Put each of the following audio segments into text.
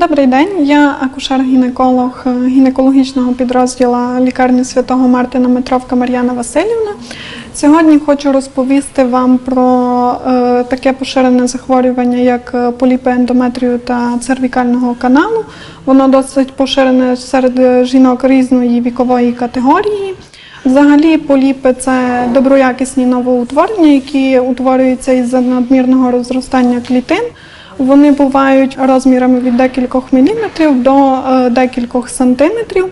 Добрий день, я акушер-гінеколог е, гінекологічного підрозділу лікарні святого Мартина Метровка Мар'яна Васильівна. Сьогодні хочу розповісти вам про е, таке поширене захворювання, як е, поліпи ендометрію та цервікального каналу. Воно досить поширене серед жінок різної вікової категорії. Взагалі, поліпи це доброякісні новоутворення, які утворюються із-за надмірного розростання клітин. Вони бувають розмірами від декількох міліметрів до е, декількох сантиметрів.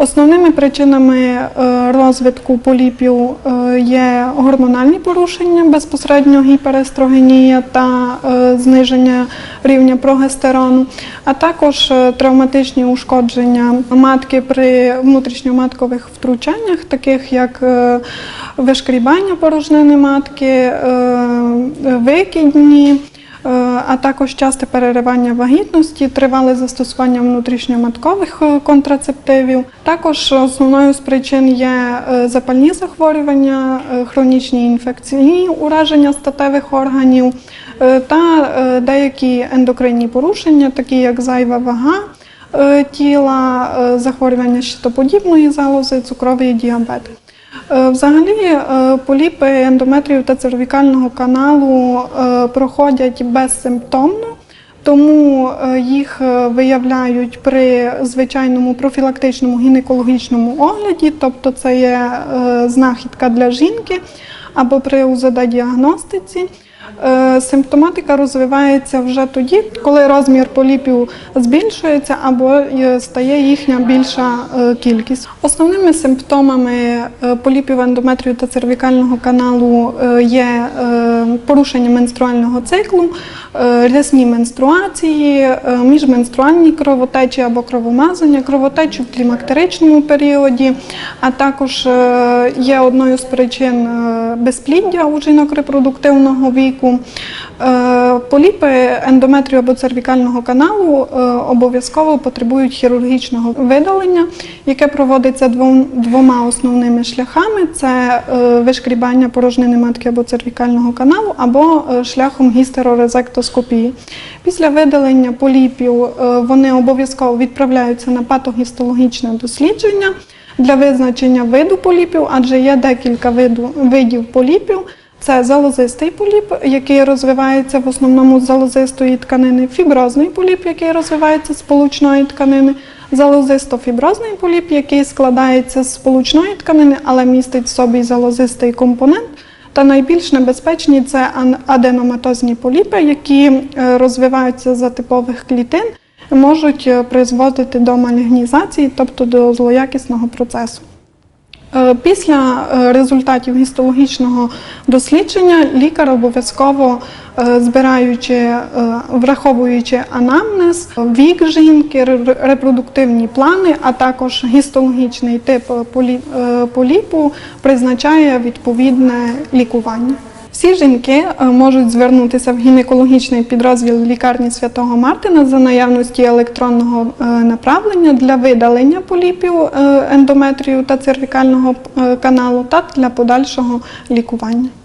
Основними причинами е, розвитку поліпів е, є гормональні порушення, безпосередньо гіперестрогенія та зниження рівня прогестерону, а також травматичні ушкодження матки при внутрішньоматкових втручаннях, таких як вишкрібання порожнини матки, викидні. Е, а також часте переривання вагітності, тривале застосування внутрішньоматкових е, контрацептивів. Також основною з причин є е, запальні захворювання, хронічні інфекційні ураження статевих органів та деякі ендокринні порушення, такі як зайва вага тіла, захворювання щитоподібної залози, цукровий діабет. Е, Взагалі, е, поліпи ендометрію та цервікального каналу е, проходять безсимптомно, тому їх виявляють при звичайному профілактичному гінекологічному огляді, тобто це є знахідка для жінки або при УЗД-діагностиці. Е, Симптоматика розвивається вже тоді, коли розмір поліпів збільшується або е, стає їхня більша е, кількість. Основними симптомами поліпів ендометрію та цервікального каналу є порушення менструального циклу, рясні менструації, міжменструальні кровотечі або кровомазання, кровотечі в клімактеричному періоді, а також є одною з причин безпліддя у жінок репродуктивного віку. Е, Поліпи ендометрію або цервікального каналу е, обов'язково потребують хірургічного видалення, яке проводиться двома основними шляхами: це е, вишкрібання порожнини матки або цервікального каналу, або шляхом гістерорезектоскопії. Після видалення поліпів вони обов'язково відправляються на патогістологічне дослідження для визначення виду поліпів, адже є декілька виду, видів поліпів. Це залозистий поліп, який розвивається в основному з залозистої тканини, фіброзний поліп, який розвивається з сполучної тканини, залозисто-фіброзний поліп, який складається з сполучної тканини, але містить в собі залозистий компонент. Та найбільш небезпечні це аденоматозні поліпи, які е, розвиваються за типових клітин, можуть е, призводити до малігнізації, тобто до злоякісного процесу. Е, Після е, результатів гістологічного дослідження лікар обов'язково збираючи, враховуючи анамнез, вік жінки, репродуктивні плани, а також гістологічний тип поліпу, призначає відповідне лікування. Всі жінки е, можуть звернутися в гінекологічний підрозділ лікарні святого Мартина за наявності електронного е, направлення для видалення поліпів е, ендометрію та цервікального каналу та для подальшого лікування.